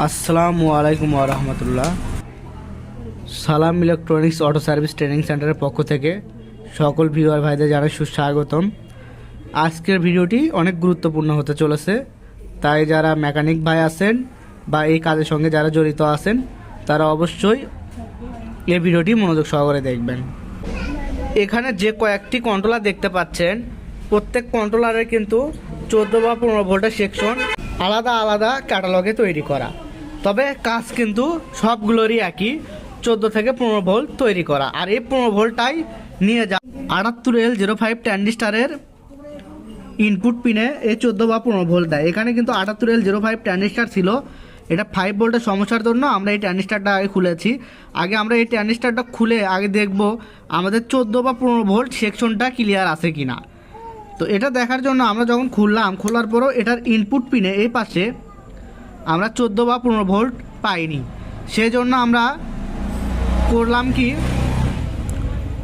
আসসালামু আলাইকুম রহমতুল্লাহ। সালাম ইলেকট্রনিক্স অটো সার্ভিস ট্রেনিং সেন্টারের পক্ষ থেকে সকল ভিউয়ার ভাইদের জানাই সুস্বাগতম। আজকের ভিডিওটি অনেক গুরুত্বপূর্ণ হতে চলেছে, তাই যারা মেকানিক ভাই আছেন বা এই কাজের সঙ্গে যারা জড়িত আছেন, তারা অবশ্যই এই ভিডিওটি মনোযোগ সহকারে দেখবেন। এখানে যে কয়েকটি কন্ট্রোলার দেখতে পাচ্ছেন, প্রত্যেক কন্ট্রোলারের কিন্তু চোদ্দ বা পনেরো ভোল্টের সেকশন আলাদা আলাদা ক্যাটালগে তৈরি করা। তবে কাজ কিন্তু সবগুলোরই একই। চোদ্দ থেকে পনেরো ভোল্ট তৈরি করা। আর এই পনেরো ভোল্টটাই নিয়ে যা আটাত্তর এল জিরো ফাইভ ট্যান্ডিস্টারের ইনপুট পিনে এই চোদ্দ বা পনেরো ভোল্ট দেয়। এখানে কিন্তু আটাত্তর এল জিরো ফাইভ ট্যান্ডিস্টার ছিল। এটা ফাইভ ভোল্টের সমস্যার জন্য আমরা এই ট্যান্ডিস্টারটা আগে খুলেছি। আগে আমরা এই ট্যান্ডিস্টারটা খুলে আগে দেখব আমাদের চোদ্দ বা পনেরো ভোল্ট সেকশনটা ক্লিয়ার আছে কি না তো এটা দেখার জন্য আমরা যখন খুললাম, খোলার পরও এটার ইনপুট পিনে এই পাশে আমরা চোদ্দ বা পনেরো ভোল্ট পাইনি। সেই জন্য আমরা করলাম কি,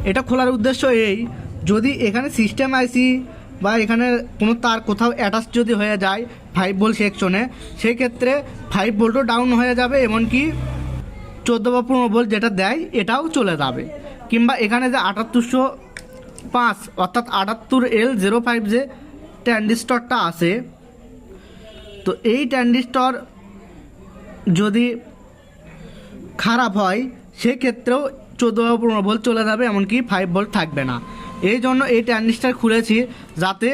এটা খোলার উদ্দেশ্য এই, যদি এখানে সিস্টেম আইসি বা এখানে কোনো তার কোথাও অ্যাটাচ যদি হয়ে যায় ফাইভ ভোল্ট সেকশনে সেই ক্ষেত্রে ফাইভ ভোল্টও ডাউন হয়ে যাবে, এমনকি চোদ্দ বা পনেরো ভোল্ট যেটা দেয়, এটাও চলে যাবে। কিংবা এখানে যে আটাত্তরশো পাঁচ, অর্থাৎ আটাত্তর এল জিরো ফাইভ যে ট্যান্ডিস্টরটা আছে তো এই ট্যান্ডিস্টর যদি খারাপ হয়, সেক্ষেত্রেও চোদ্দ পনেরো ভোল্ট চলে যাবে, এমনকি ফাইভ ভোল্ট থাকবে না। এই জন্য এই ট্যান্ডিস্টার খুলেছি যাতে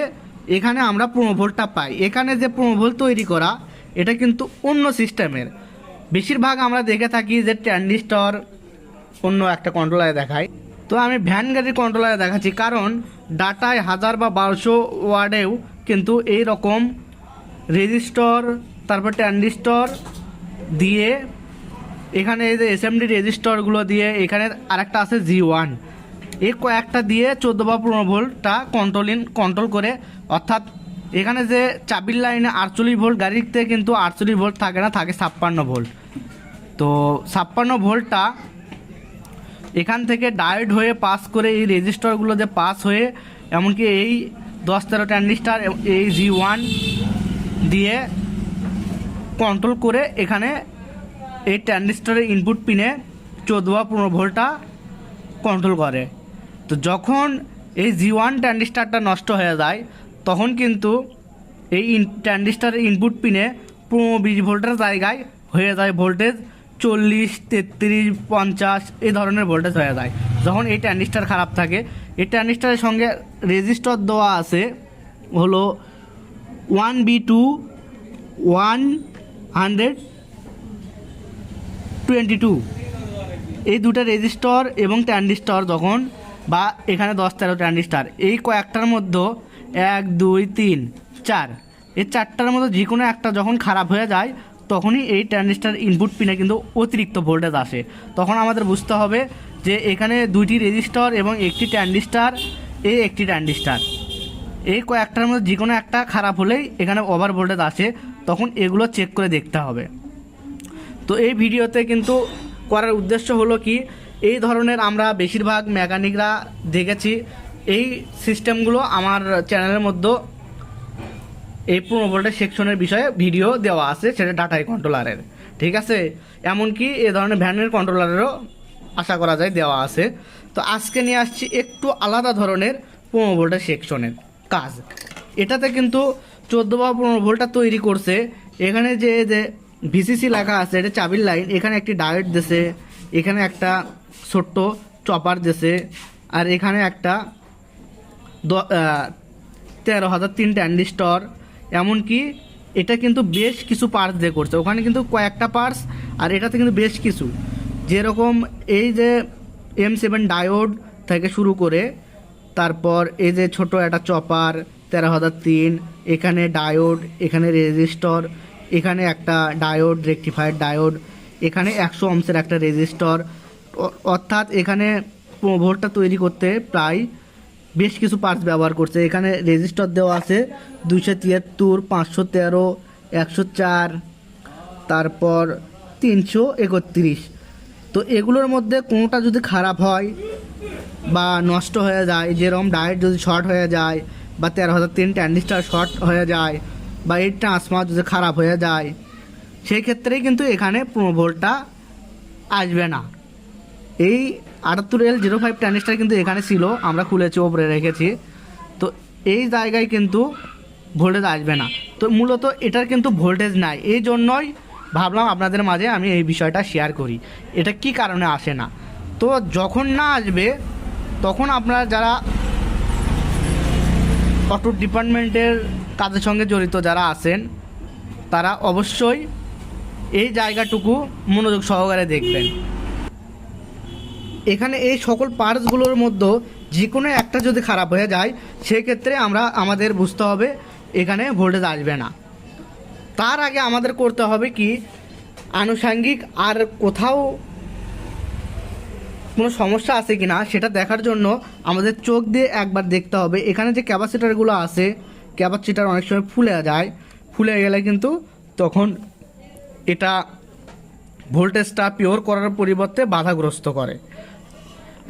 এখানে আমরা পনেরো ভোল্টটা পাই। এখানে যে পনেরো ভোল্ট তৈরি করা, এটা কিন্তু অন্য সিস্টেমের। বেশিরভাগ আমরা দেখে থাকি যে ট্যান্ডিস্টর অন্য একটা কন্ট্রোলারে দেখায়। তো আমি ভ্যান গাড়ির কন্ট্রোলারে দেখাচ্ছি, কারণ ডাটায় হাজার বা বারোশো ওয়ার্ডেও কিন্তু এই রকম রেজিস্টর, তারপর ট্যান্ডিস্টর দিয়ে এখানে এই যে এসএমডি রেজিস্টরগুলো দিয়ে এখানে আরেকটা আছে জি ওয়ান এই কয়েকটা দিয়ে চোদ্দ বা পনেরো ভোল্টটা কন্ট্রোলিং কন্ট্রোল করে। অর্থাৎ এখানে যে চাবির লাইনে আটচল্লিশ ভোল্ট, গাড়িতে কিন্তু আটচল্লিশ ভোল্ট থাকে না, থাকে ছাপ্পান্ন ভোল্ট। তো ছাপ্পান্ন ভোল্টটা এখান থেকে ডায়েট হয়ে পাস করে এই রেজিস্টারগুলো যে পাস হয়ে, এমনকি এই দশ তেরো ট্যান্ডিস্টার এই জি ওয়ান দিয়ে কন্ট্রোল করে এখানে এই ট্যান্ডিস্টারের ইনপুট পিনে চোদ্দ বা পনেরো ভোল্টটা কন্ট্রোল করে। তো যখন এই জি ওয়ান ট্যান্ডিস্টারটা নষ্ট হয়ে যায়, তখন কিন্তু এই ট্যান্ডিস্টারের ইনপুট পিনে পনেরো বিশ ভোল্টের জায়গায় হয়ে যায় ভোল্টেজ চল্লিশ, তেত্রিশ, পঞ্চাশ, এই ধরনের ভোল্টেজ হয়ে যায়। যখন এই ট্যান্ডিস্টার খারাপ থাকে, এই ট্যান্ডিস্টারের সঙ্গে রেজিস্টার দেওয়া আছে হলো one B two one hundred twenty two এই দুটো রেজিস্টর এবং ট্যান্ডিস্টর যখন বা এখানে দশ তেরো ট্যান্ডিস্টার এই কয়েকটার মধ্যে এক, দুই, তিন, চার, এই চারটার মধ্যে যে কোনো একটা যখন খারাপ হয়ে যায়, তখনই এই ট্যান্ডিস্টার ইনপুট পিনে কিন্তু অতিরিক্ত ভোল্টেজ আসে। তখন আমাদের বুঝতে হবে যে এখানে দুইটি রেজিস্টর এবং একটি ট্যান্ডিস্টার এই একটি ট্যান্ডিস্টার এই কয়েকটার মধ্যে যে কোনো একটা খারাপ হলেই এখানে ওভার ভোল্টেজ আসে তখন এগুলো চেক করে দেখতে হবে। তো এই ভিডিওতে কিন্তু করার উদ্দেশ্য হলো কি, এই ধরনের আমরা বেশিরভাগ মেকানিকরা দেখেছি, এই সিস্টেমগুলো আমার চ্যানেলের মধ্যে এই পনেরো ভোল্টের সেকশনের বিষয়ে ভিডিও দেওয়া আছে, সেটা ডাটাই কন্ট্রোলারের ঠিক আছে? এমনকি এ ধরনের ভ্যানের কন্ট্রোলারেরও আশা করা যায় দেওয়া আছে। তো আজকে নিয়ে আসছি একটু আলাদা ধরনের পনেরো ভোল্টের সেকশনের। কাজ। এটাতে কিন্তু চোদ্দ বা পনেরো ভোল্টটা তৈরি করছে। এখানে যে যে ভিসিসি লেখা আছে, এটা চাবির লাইন এখানে একটি ডায়েট দেশে এখানে একটা ছোট্ট চপার দেশে আর এখানে একটা তেরো হাজার তিন ট্যান্ডিস্টর এমনকি এটা কিন্তু বেশ কিছু পার্টস দিয়ে করছে। ওখানে কিন্তু কয়েকটা পার্টস আর এটাতে কিন্তু বেশ কিছু। যেরকম এই যে এম সেভেন ডায়োড থেকে শুরু করে তারপর এই যে ছোট একটা চপার, তেরো হাজার তিন, এখানে ডায়োড, এখানে রেজিস্টর, এখানে একটা ডায়োড, রেকটিফায়ার ডায়োড, এখানে একশো অংশের একটা রেজিস্টর। অর্থাৎ এখানে ভোল্টটা তৈরি করতে প্রায় বেশ কিছু পার্টস ব্যবহার করছে। এখানে রেজিস্টার দেওয়া আছে দুইশো তিয়াত্তর, পাঁচশো তেরো, একশো চার, তারপর তিনশো একত্রিশ। তো এগুলোর মধ্যে কোনোটা যদি খারাপ হয় বা নষ্ট হয়ে যায়, যেরকম ডায়েট যদি শর্ট হয়ে যায় বা তেরো হাজার তিন ট্যান্ডিস্টার শর্ট হয়ে যায় বা এই ট্রান্সফার যদি খারাপ হয়ে যায়, সেই ক্ষেত্রেই কিন্তু এখানে পনেরো ভোল্টটা আসবে না। এই আটাত্তর এল জিরো ফাইভ ট্রানজিস্টার কিন্তু এখানে ছিল, আমরা খুলেছি, ওপরে রেখেছি। তো এই জায়গায় কিন্তু ভোল্টেজ আসবে না। তো মূলত এটার কিন্তু ভোল্টেজ নাই, এই জন্যই ভাবলাম আপনাদের মাঝে আমি এই বিষয়টা শেয়ার করি। এটা কি কারণে আসে না? তো যখন না আসবে, তখন আপনারা যারা অটো ডিপার্টমেন্টের কাজের সঙ্গে জড়িত যারা আছেন, তারা অবশ্যই এই জায়গাটুকু মনোযোগ সহকারে দেখবেন। এখানে এই সকল পার্টসগুলোর মধ্যে যে কোনো একটা যদি খারাপ হয়ে যায়, সেক্ষেত্রে আমরা আমাদের বুঝতে হবে, এখানে ভোল্টেজ আসবে না। তার আগে আমাদের করতে হবে কি, আনুষাঙ্গিক আর কোথাও কোনো সমস্যা আছে কি না সেটা দেখার জন্য আমাদের চোখ দিয়ে একবার দেখতে হবে। এখানে যে ক্যাপাসিটারগুলো আছে, ক্যাপাসিটার অনেক সময় ফুলে যায়। ফুলে গেলে কিন্তু তখন এটা ভোল্টেজটা পিওর করার পরিবর্তে বাধাগ্রস্ত করে।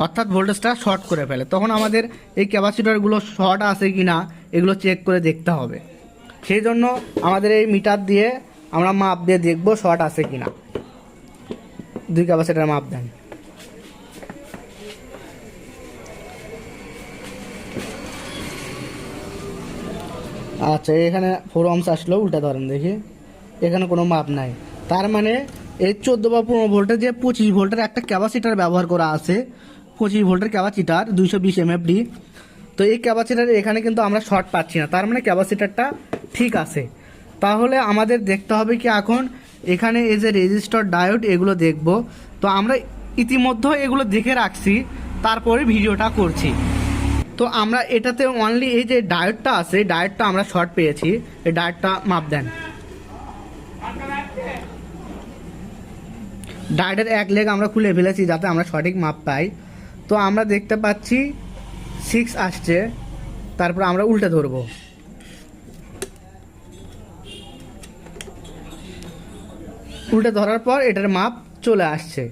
অর্থাৎ ভোল্টেজটা শর্ট করে ফেলে। তখন আমাদের এই ক্যাপাসিটারগুলো শর্ট আছে কি না এগুলো চেক করে দেখতে হবে। সেই জন্য আমাদের এই মিটার দিয়ে আমরা মাপ দিয়ে দেখব শর্ট আছে কি না দুই ক্যাপাসিটার মাপ দেন। আচ্ছা এখানে ফোর অমস আসলো, উল্টা ধরেন দেখি। এখানে কোনো মাপ নাই। তার মানে এই চোদ্দ বা পনেরো ভোল্টের যে পঁচিশ ভোল্টের একটা ক্যাপাসিটার ব্যবহার করা আছে, পঁচিশ ভোল্টের ক্যাপাসিটার দুইশো বিশ এমএফডি তো এই ক্যাপাসিটার এখানে কিন্তু আমরা শর্ট পাচ্ছি না। তার মানে ক্যাপাসিটারটা ঠিক আছে। তাহলে আমাদের দেখতে হবে কি এখন এখানে এই যে রেজিস্টার ডায়োড এগুলো দেখব। তো আমরা ইতিমধ্যে এগুলো দেখে রাখছি, তারপরে ভিডিওটা করছি। তো আমরা এটাতে অনলি এই যে ডায়েটটা আছে ডায়েটটা আমরা শর্ট পেয়েছি। এই ডায়েটটা মাপ দেন। ডায়েটের এক লেগ আমরা খুলে ফেলেছি যাতে আমরা সঠিক মাপ পাই। তো আমরা দেখতে পাচ্ছি সিক্স আসছে, তারপর আমরা উল্টে ধরবো। উল্টে ধরার পর এটার মাপ চলে আসছে।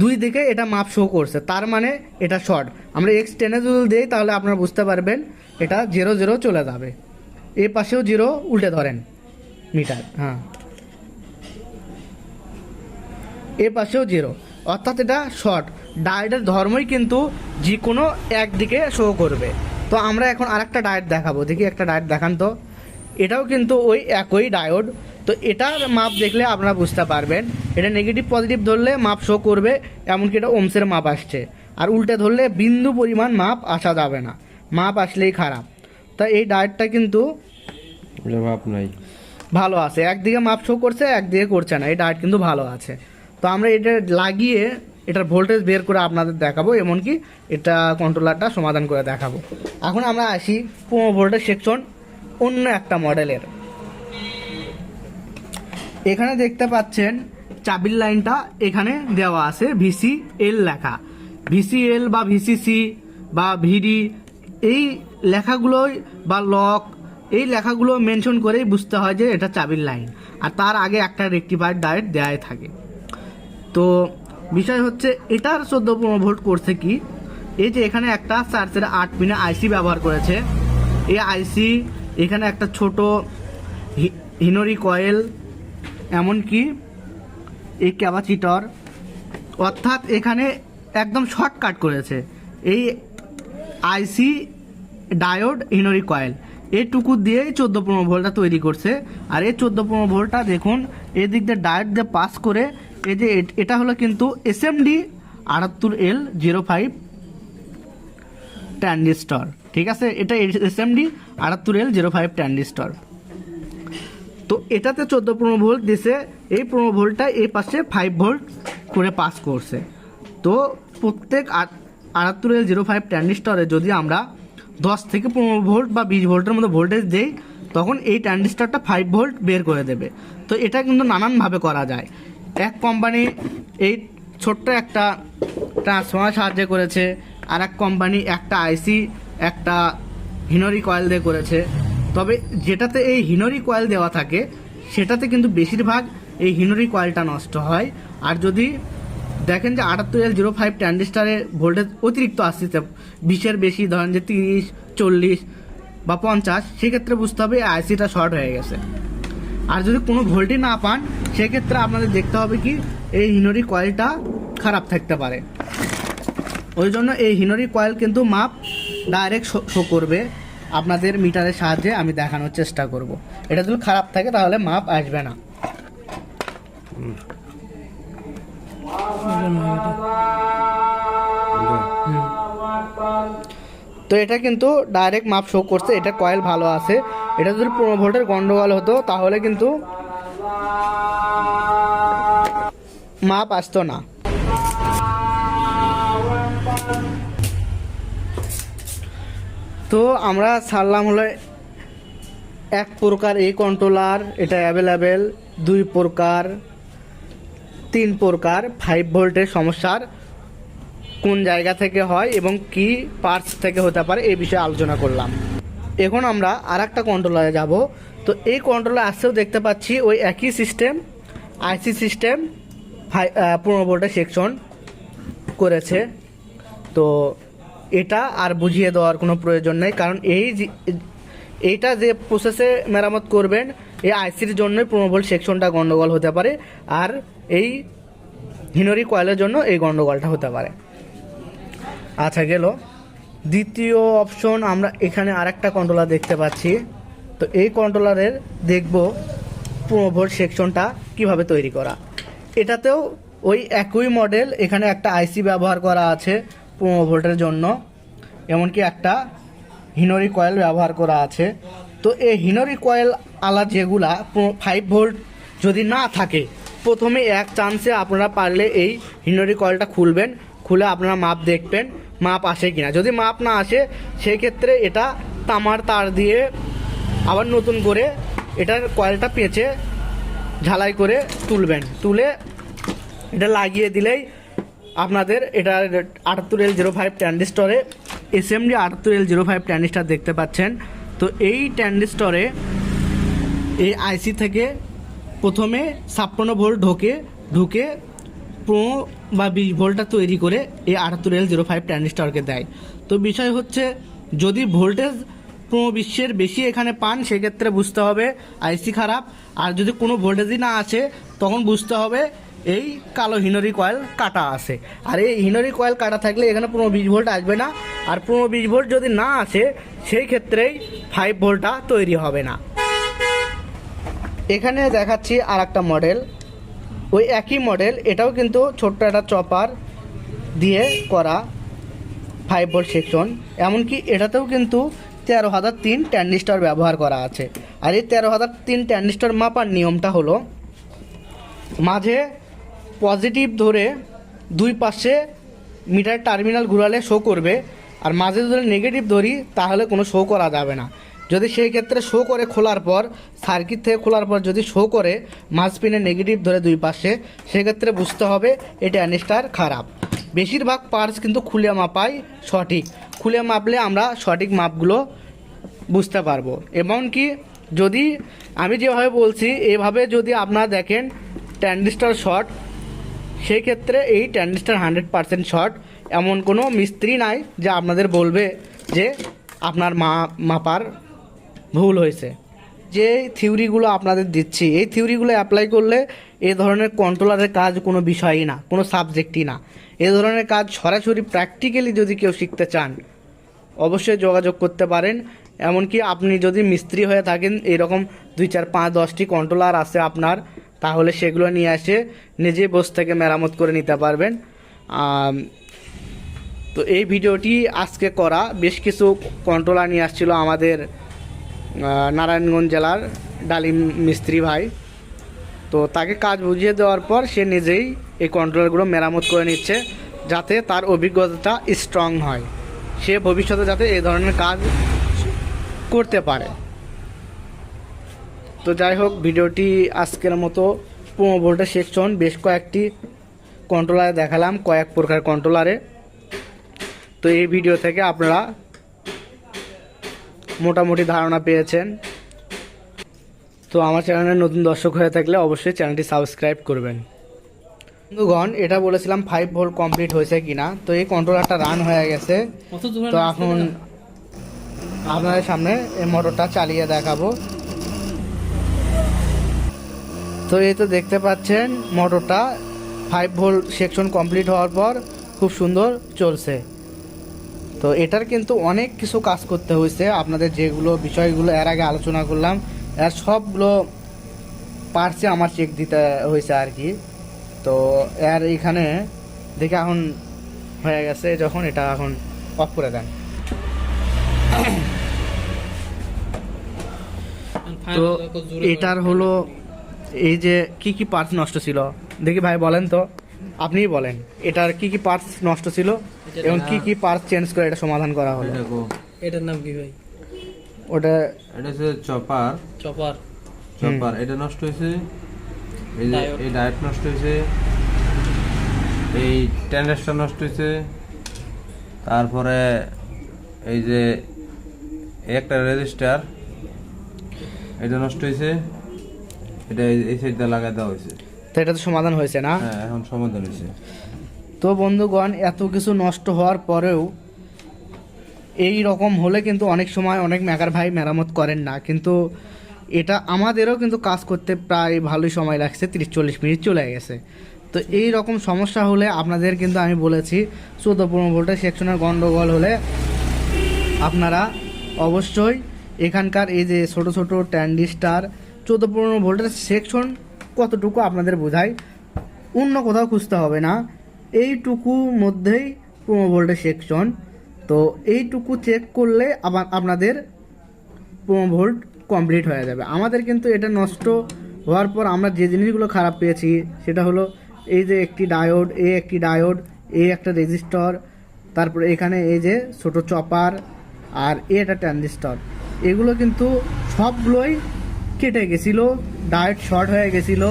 দুই দিকে এটা মাপ শো করছে, তার মানে এটা শর্ট আমরা এক্স টেনে যদি দিই, তাহলে আপনারা বুঝতে পারবেন এটা জিরো জিরো চলে যাবে। এ পাশেও জিরো উল্টে ধরেন মিটার হ্যাঁ। এ পাশেও জিরো অর্থাৎ এটা শর্ট ডায়েটের ধর্মই কিন্তু যে কোনো একদিকে শো করবে। তো আমরা এখন আরেকটা ডায়েট দেখাবো। দেখি একটা ডায়েট দেখান তো। এটাও কিন্তু ওই একই ডায়োড তো এটার মাপ দেখলে আপনারা বুঝতে পারবেন। এটা নেগেটিভ পজিটিভ ধরলে মাপ শো করবে এমনকি এটা ওমসের মাপ আসছে। আর উল্টে ধরলে বিন্দু পরিমাণ মাপ আসা যাবে না। মাপ আসলেই খারাপ। তা এই ডায়েটটা কিন্তু মাপ নাই। ভালো আছে। একদিকে মাপ শো করছে একদিকে করছে না। এই ডায়েট কিন্তু ভালো আছে। তো আমরা এটা লাগিয়ে এটার ভোল্টেজ বের করে আপনাদের দেখাবো এমনকি এটা কন্ট্রোলারটা সমাধান করে দেখাবো। এখন আমরা আসি পনেরো ভোল্টের সেকশন অন্য একটা মডেলের এখানে দেখতে পাচ্ছেন চাবির লাইনটা এখানে দেওয়া আছে ভিসি এল লেখা। ভিসি এল বা ভিসিসি বা ভিডি এই লেখাগুলোই বা লক এই লেখাগুলো মেনশন করেই বুঝতে হয় যে এটা চাবির লাইন আর তার আগে একটা রেক্টিফায়ার ডায়েট দেওয়াই থাকে। তো বিষয় হচ্ছে, এটার চোদ্দ পনেরো ভোল্ট করছে কি? এই যে এখানে একটা চার্জের আট পিনে আইসি ব্যবহার করেছে। এই আইসি এখানে একটা ছোট হিনোরি কয়েল এমনকি এই ক্যাপাসিটর অর্থাৎ এখানে একদম শর্টকাট করেছে। এই আইসি ডায়োড হিনোরি কয়েল এটুকু দিয়েই চোদ্দ পনেরো ভোল্টটা তৈরি করছে। আর এই চোদ্দ পনেরো ভোল্টটা দেখুন, এদিক দিয়ে ডায়োড দিয়ে পাস করে এই যে এটা হলো কিন্তু এসএমডি আটাত্তর এল জিরো ফাইভ ট্যান্ডিস্টর ঠিক আছে? এটা এসএমডি আটাত্তর এল জিরো ফাইভ ট্যান্ডিস্টর তো এটাতে চোদ্দ পনেরো ভোল্ট দিছে, এই পনেরো ভোল্টটা এই পাশে ফাইভ ভোল্ট করে পাস করছে। তো প্রত্যেক আটাত্তর এল জিরো ফাইভ ট্যান্ডিস্টরে যদি আমরা দশ থেকে পনেরো ভোল্ট বা বিশ ভোল্টের মতো ভোল্টেজ দেই, তখন এই ট্যান্ডিস্টরটা ফাইভ ভোল্ট বের করে দেবে। তো এটা কিন্তু নানানভাবে করা যায়। এক কোম্পানি এই ছোট্ট একটা ট্রান্সফর্মার সাহায্য করেছে আর এক কোম্পানি একটা আইসি একটা হিনোরি কয়েল দিয়ে করেছে। তবে যেটাতে এই হিনোরি কয়েল দেওয়া থাকে, সেটাতে কিন্তু বেশিরভাগ এই হিনোরি কয়েলটা নষ্ট হয়। আর যদি দেখেন যে আটাত্তর এল জিরো ফাইভ ট্যান্ডিস্টারে ভোল্টেজ অতিরিক্ত আসছে বিশের বেশি, ধরেন যে তিরিশ, চল্লিশ বা পঞ্চাশ, সেক্ষেত্রে বুঝতে হবে আইসিটা শর্ট হয়ে গেছে। আর যদি কোনো ভোল্টই না পান, সেক্ষেত্রে আপনাদের দেখতে হবে কি, এই হিনোরি কয়েলটা খারাপ থাকতে পারে। ওই জন্য এই হিনোরি কয়েল কিন্তু মাপ ডাইরেক্ট শো করবে। আপনাদের মিটারের সাহায্যে আমি দেখানোর চেষ্টা করব। এটা যদি খারাপ থাকে তাহলে মাপ আসবে না। তো এটা কিন্তু ডাইরেক্ট মাপ শো করছে, এটা কয়েল ভালো আছে। এটা যদি পনেরো ভোল্টের গন্ডগোল হতো, তাহলে কিন্তু মাপ আসতো না। তো আমরা ছাড়লাম হলো এক প্রকার এই কন্ট্রোলার এটা অ্যাভেলেবেল দুই প্রকার, তিন প্রকার ফাইভ ভোল্টের সমস্যার কোন জায়গা থেকে হয় এবং কি পার্টস থেকে হতে পারে এই বিষয়ে আলোচনা করলাম। এখন আমরা আর একটা কন্ট্রোলারে যাব। তো এই কন্ট্রোলার আসতেও দেখতে পাচ্ছি ওই একই সিস্টেম আইসি সিস্টেম ফাই পনেরো ভোল্টের সেকশন করেছে। তো এটা আর বুঝিয়ে দেওয়ার কোনো প্রয়োজন নেই, কারণ এই এইটা যে প্রসেসে মেরামত করবেন, এই আইসির জন্যই পনেরো সেকশনটা গন্ডগোল হতে পারে, আর এই হিনোরি কয়েলের জন্য এই গন্ডগোলটা হতে পারে। আচ্ছা গেল। দ্বিতীয় অপশন আমরা এখানে আরেকটা কন্ট্রোলার দেখতে পাচ্ছি। তো এই কন্ট্রোলারের দেখব পনেরো সেকশনটা কীভাবে তৈরি করা। এটাতেও ওই একই মডেল এখানে একটা আইসি ব্যবহার করা আছে। পনেরো ভোল্টের জন্য, এমনকি একটা হিনোরি কয়েল ব্যবহার করা আছে। তো এই হিনোরি কয়েল আলা যেগুলা ফাইভ ভোল্ট যদি না থাকে, প্রথমে এক চান্সে আপনারা পারলে এই হিনোরি কয়েলটা খুলবেন, খুলে আপনারা মাপ দেখবেন, মাপ আসে কিনা। যদি মাপ না আসে সেই ক্ষেত্রে এটা তামার তার দিয়ে আবার নতুন করে এটার কয়েলটা পেঁচে ঝালাই করে তুলবেন। তুলে এটা লাগিয়ে দিলেই আপনাদের এটা আটাত্তর এল জিরো ফাইভ ট্যান্ডিস্টরে এসএমডি আটাত্তর এল জিরো ফাইভ ট্যান্ডিস্টার দেখতে পাচ্ছেন। তো এই ট্যান্ডিস্টরে এই আইসি থেকে প্রথমে ছাপ্পান্ন ভোল্ট ঢোকে, ঢুকে পনেরো বা বিশ ভোল্টটা তৈরি করে এই আটাত্তর এল জিরো ফাইভ ট্যান্ডিস্টরকে দেয়। তো বিষয় হচ্ছে, যদি ভোল্টেজ পনেরো বিশ্বের বেশি এখানে পান, সেক্ষেত্রে বুঝতে হবে আইসি খারাপ। আর যদি কোনো ভোল্টেজই না আসে, তখন বুঝতে হবে এই কালো হিনোরি কয়েল কাটা আছে। আর এই হিনোরি কয়েল কাটা থাকলে এখানে পনেরো বিশ ভোল্ট আসবে না। আর পনেরো বিশ ভোল্ট যদি না আসে, সেই ক্ষেত্রেই ফাইভ ভোল্টটা তৈরি হবে না। এখানে দেখাচ্ছি আর একটা মডেল ওই একই মডেল এটাও কিন্তু ছোট্ট একটা চপার দিয়ে করা ফাইভ ভোল্ট সেকশন এমনকি এটাতেও কিন্তু তেরো হাজার তিন ট্যান্ডিস্টার ব্যবহার করা আছে। আর এই তেরো হাজার তিন ট্যান্ডিস্টার মাপার নিয়মটা হলো, মাঝে পজিটিভ ধরে দুই পাশে মিটার টার্মিনাল ঘুরালে শো করবে, আর মাঝে যদি নেগেটিভ ধরি, তাহলে কোনো শো করা যাবে না। যদি সেই ক্ষেত্রে শো করে খোলার পর সার্কিট থেকে খোলার পর যদি শো করে, মাঝ পিনে নেগেটিভ ধরে দুই পাশে, সেক্ষেত্রে বুঝতে হবে এটা অ্যানিস্টার খারাপ। বেশিরভাগ পার্টস কিন্তু খুলে মাপাই সঠিক। খুলে মাপলে আমরা সঠিক মাপগুলো বুঝতে পারব। এমনকি যদি আমি যেভাবে বলছি, এভাবে যদি আপনারা দেখেন ট্যান্ডিস্টার শর্ট সেই ক্ষেত্রে এই ট্যান্ডিস্টার হান্ড্রেড পার্সেন্ট শর্ট এমন কোনো মিস্ত্রি নাই যে আপনাদের বলবে যে আপনার মা, মাপার ভুল হয়েছে। যে থিওরিগুলো আপনাদের দিচ্ছি, এই থিওরিগুলো অ্যাপ্লাই করলে এ ধরনের কন্ট্রোলারের কাজ কোনো বিষয়ই না, কোনো সাবজেক্টই না। এ ধরনের কাজ সরাসরি প্র্যাকটিক্যালি যদি কেউ শিখতে চান, অবশ্যই যোগাযোগ করতে পারেন। এমনকি আপনি যদি মিস্ত্রি হয়ে থাকেন, এরকম দুই চার পাঁচ দশটি কন্ট্রোলার আছে আপনার তাহলে সেগুলো নিয়ে এসে নিজে বসে থেকে মেরামত করে নিতে পারবেন। তো এই ভিডিওটি আজকে করা। বেশ কিছু কন্ট্রোলার নিয়ে আসছিল আমাদের নারায়ণগঞ্জ জেলার ডালিম মিস্ত্রি ভাই। তো তাকে কাজ বুঝিয়ে দেওয়ার পর সে নিজেই এই কন্ট্রোলারগুলো মেরামত করে নিচ্ছে, যাতে তার অভিজ্ঞতাটা স্ট্রং হয়। সে ভবিষ্যতে যাতে এই ধরনের কাজ করতে পারে। তো যাই হোক ভিডিওটি আজকের মতো পনেরো ভোল্টের সেকশন বেশ কয়েকটি কন্ট্রোলারে দেখালাম কয়েক প্রকার কন্ট্রোলারে তো এই ভিডিও থেকে আপনারা মোটামুটি ধারণা পেয়েছেন। তো আমার চ্যানেলে নতুন দর্শক হয়ে থাকলে অবশ্যই চ্যানেলটি সাবস্ক্রাইব করবেন। বন্ধুগণ এটা বলেছিলাম ফাইভ ভোল্ট কমপ্লিট হয়েছে কিনা? তো এই কন্ট্রোলারটা রান হয়ে গেছে। তো এখন আপনাদের সামনে এই মোটরটা চালিয়ে দেখাবো। তো এই তো দেখতে পাচ্ছেন মোটরটা ফাইভ ভোল্ট সেকশন কমপ্লিট হওয়ার পর খুব সুন্দর চলছে। তো এটার কিন্তু অনেক কিছু কাজ করতে হয়েছে। আপনাদের যেগুলো বিষয়গুলো এর আগে আলোচনা করলাম এর সবগুলো পার্টসে আমার চেক দিতে হয়েছে আর কি। তো এর এখানে দেখে এখন হয়ে গেছে যখন এটা এখন অফ করে দেন। তো এটার হলো এই যে কি কি পার্টস নষ্ট ছিল? দেখি ভাই বলেন তো। আপনিই বলেন। এটার কি কি পার্টস নষ্ট ছিল এবং কি কি পার্টস চেঞ্জ করে এটা সমাধান করা হলো? এটার নাম কি ভাই? ওটা এটা হচ্ছে চপার। চপার। চপার। এটা নষ্ট হয়েছে। এই যে এই ডায়েট নষ্ট হয়েছে। এই ট্যান্ডাসটা নষ্ট হয়েছে। তারপরে এই যে একটা রেজিস্টার এটা নষ্ট হয়েছে। এটা এই- সাইডটা লাগাই দেওয়া হয়েছে। তো এটা তো সমাধান হয়েছে না? হ্যাঁ এখন সমাধান হয়েছে। তো বন্ধুগণ এত কিছু নষ্ট হওয়ার পরেও এই রকম হলে কিন্তু অনেক সময় অনেক মেকার ভাই মেরামত করেন না। কিন্তু এটা আমাদেরও কিন্তু কাজ করতে প্রায় ভালোই সময় লাগছে তিরিশ চল্লিশ মিনিট চলে গেছে। তো এই রকম সমস্যা হলে আপনাদের কিন্তু আমি বলেছি চোদ্দ পনেরো ভোল্টের সেকশনের গন্ডগোল হলে আপনারা অবশ্যই এখানকার এই যে ছোট ছোট ট্যান্ডিস্টার চোদ্দ পনেরো ভোল্টের সেকশন কতটুকু আপনাদের বোঝায়? অন্য কোথাও খুঁজতে হবে না। এইটুকু মধ্যেই পনেরো ভোল্টের সেকশন তো এইটুকু চেক করলে আবার আপনাদের পনেরো ভোল্ট কমপ্লিট হয়ে যাবে। আমাদের কিন্তু এটা নষ্ট হওয়ার পর আমরা যে জিনিসগুলো খারাপ পেয়েছি, সেটা হলো এই যে একটি ডায়োড এ একটি ডায়োড এ একটা রেজিস্টর তারপরে এখানে এই যে ছোট চপার আর এ একটা ট্রানজিস্টর এগুলো কিন্তু সবগুলোই কেটে গেছিল ডায়েট শর্ট হয়ে গেছিল।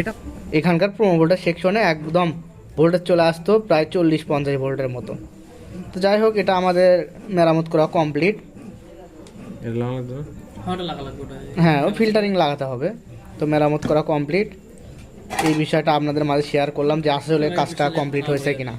এটা এখানকার প্রোমো ভোল্টের সেকশনে একদম ভোল্টেজ চলে আসতো প্রায় চল্লিশ পঞ্চাশ ভোল্টের মতো। তো যাই হোক এটা আমাদের মেরামত করা কমপ্লিট ওটা। হ্যাঁ ও ফিল্টারিং লাগাতে হবে। তো মেরামত করা কমপ্লিট এই বিষয়টা আপনাদের মাঝে শেয়ার করলাম যে আসলে কাজটা কমপ্লিট হয়েছে কিনা।